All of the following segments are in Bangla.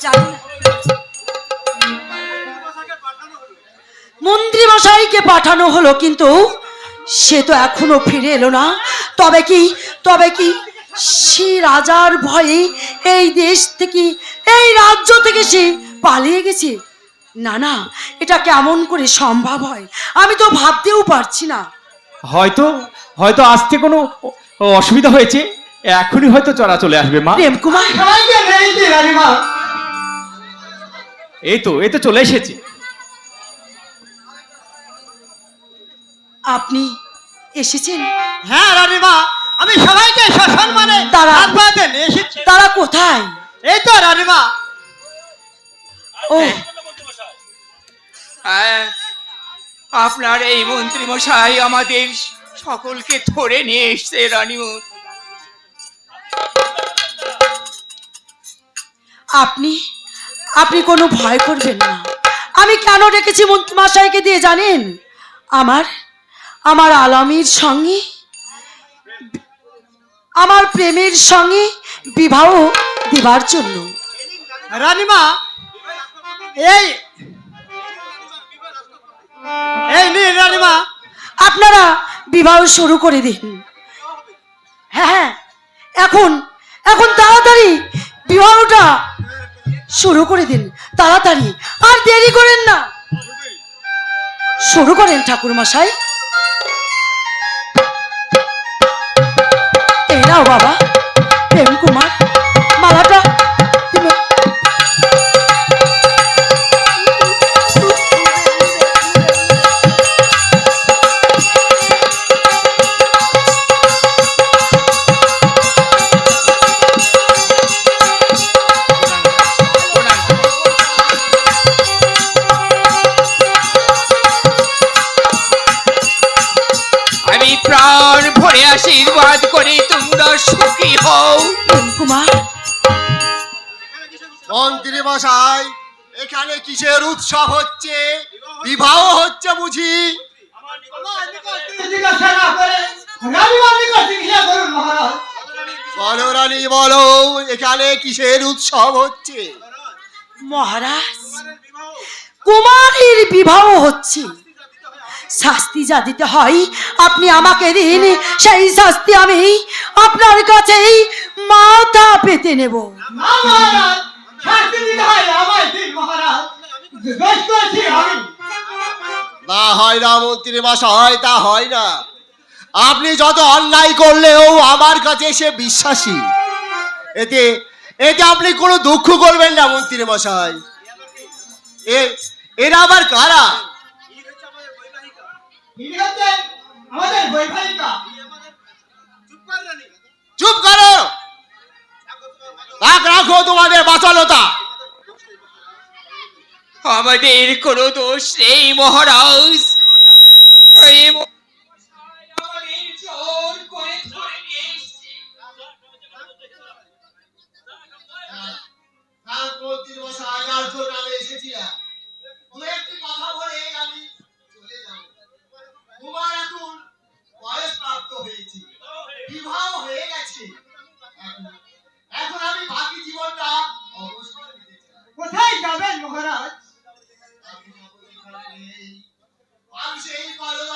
জানি মন্ত্রী মশাইকে পাঠানো হলো কিন্তু সে তো এখনও ফিরে এলো না। তবে কি তবে কি সে রাজার ভয়ে এই দেশ থেকে এই রাজ্য থেকে সে পালিয়ে গেছে? না না এটা কেমন করে সম্ভব হয়? আমি তো ভাবতেও পারছি না। হয়তো হয়তো আসতে কোনো অসুবিধা হয়েছে। এখনই হয়তো চড়া চলে আসবে মা। প্রেম কুমার এই তো এই তো চলে এসেছি। আপনি এসেছেন? হ্যাঁ রানীমা আমি সবাইকে সসম্মানে তারা- এসেছি। তারা কোথায়? এই তো রানীমা। ও। হ্যাঁ, আপনার এই মন্ত্রী মশাই আমাদের সকলকে ধরে নিয়ে এসছে রানীমুখ আপনি আপনি কোনো ভয় করবেন না। আমি কেন ডেকেছি মন্ত্রীমশাইকে দিয়ে জানেন? আমার আমার আলামির সঙ্গে আমার প্রেমের সঙ্গে বিবাহ দেবার জন্য। রানীমা এই এই নীল রানীমা। আপনারা বিবাহ শুরু করে দিন। হ্যাঁ হ্যাঁ এখন এখন তাড়াতাড়ি বিবাহটা শুরু করে দিন তাড়াতাড়ি। আর দেরি করেন না। শুরু করেন ঠাকুর মশাই এরাও বাবা। আশীর্বাদ করে তোমরা সুখী হও। কুমার মন্ত্রী মশাই এখানে কিসের উৎসব হচ্ছে? বিবাহ হচ্ছে বুঝি? জিজ্ঞাসা না করে রানীমা নিকট জিজ্ঞাসা করুন মহারাজ বলো রানী বলো এখানে কিসের উৎসব হচ্ছে? মহারাজ কুমারীর বিবাহ হচ্ছে। শাস্তি যা দিতে হয় আপনি আমাকে দিন। সেই শাস্তি আমি আপনার কাছেই মাথা পেতে নেব। না হয় আমায় দিন মহারাজ। দোষ করেছি আমি। না হয় মন্ত্রী মশাই তা হয় না। আপনি যত অন্যায় করলেও আমার কাছে এসে বিশ্বাসী। এতে এতে আপনি কোনো দুঃখ করবেন না মন্ত্রী মশাই। এ এরা আবার কারা? ইনি হচ্ছেন আমাদের বৈবাহিকা। চুপ করো। রাখ রাখো তোমাদের বাচালতা। আমাদের কোনো দোষ নেই মহারাজ। যাবেন মহারাজ? আমি সেই যেখানে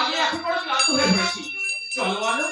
আমি এখন বড় ক্লান্ত হয়ে পড়েছি চলো আলো